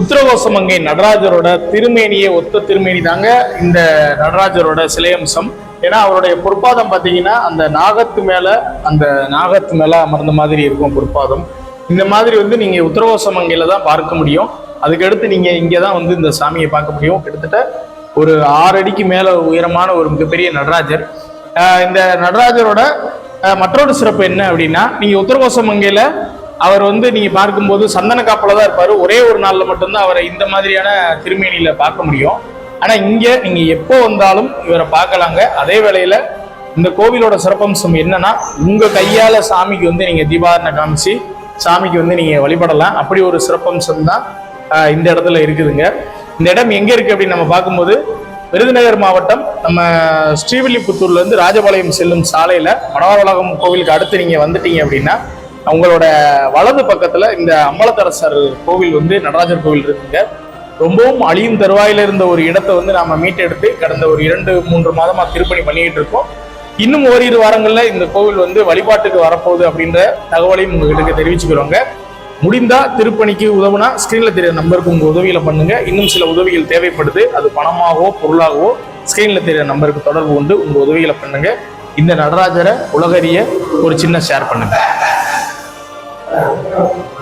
உத்திரகோசமங்கை நடராஜரோட திருமேனியை ஒத்த திருமேனி தாங்க இந்த நடராஜரோட சிலையம்சம். ஏன்னா அவருடைய பொற்பாதம் பார்த்தீங்கன்னா அந்த நாகத்து மேலே அந்த நாகத்து மேலே அமர்ந்த மாதிரி இருக்கும் பொற்பாதம். இந்த மாதிரி வந்து நீங்கள் உத்திரகோசமங்கையில தான் பார்க்க முடியும். அதுக்கடுத்து நீங்கள் இங்கே தான் வந்து இந்த சாமியை பார்க்க முடியும். கிட்டத்தட்ட ஒரு ஆறு அடிக்கு மேலே உயரமான ஒரு மிகப்பெரிய நடராஜர். இந்த நடராஜரோட மற்றொரு சிறப்பு என்ன அப்படின்னா நீங்க உத்தரகோசமங்கையில அவர் வந்து நீங்க பார்க்கும்போது சந்தன காப்பில தான் இருப்பாரு. ஒரே ஒரு நாள்ல மட்டும்தான் அவரை இந்த மாதிரியான திருமேனியில பார்க்க முடியும். ஆனா இங்க நீங்க எப்போ வந்தாலும் இவரை பார்க்கலாங்க. அதே வேளையில இந்த கோவிலோட சிறப்பம்சம் என்னன்னா உங்க கையால சாமிக்கு வந்து நீங்க தீபாரணை காமிச்சு சாமிக்கு வந்து நீங்க வழிபடலாம். அப்படி ஒரு சிறப்பம்சம் தான் இந்த இடத்துல இருக்குதுங்க. இந்த இடம் எங்க இருக்கு அப்படின்னு நம்ம பார்க்கும்போது விருதுநகர் மாவட்டம் நம்ம ஸ்ரீவில்லிபுத்தூர்ல இருந்து ராஜபாளையம் செல்லும் சாலையில மணவாள உலகம் கோவிலுக்கு அடுத்து நீங்க வந்துட்டீங்க அப்படின்னா அவங்களோட வலது பக்கத்துல இந்த அம்பலத்தரசர் கோவில் வந்து நடராஜர் கோவில் இருக்குங்க. ரொம்பவும் அழியும் தருவாயில இருந்த ஒரு இடத்தை வந்து நாம மீட்டெடுத்து கடந்த ஒரு இரண்டு மூன்று மாதமா திருப்பணி பண்ணிக்கிட்டு இருக்கோம். இன்னும் ஓரிரு வாரங்கள்ல இந்த கோவில் வந்து வழிபாட்டுக்கு வரப்போகுது அப்படின்ற தகவலையும் உங்ககிட்ட தெரிவிச்சுக்கிறோங்க. முடிந்தா திருப்பணிக்கு உதவுனா ஸ்கிரீன்ல தெரிய நம்பருக்கு உங்க உதவியில பண்ணுங்க. இன்னும் சில உதவிகள் தேவைப்படுது. அது பணமாகவோ பொருளாகவோ ஸ்கிரீன்ல தெரிய நம்பருக்கு தொடர்பு கொண்டு உங்க உதவிகளை பண்ணுங்க. இந்த நடராஜரை உலகறிய ஒரு சின்ன ஷேர் பண்ணுங்க. tạo công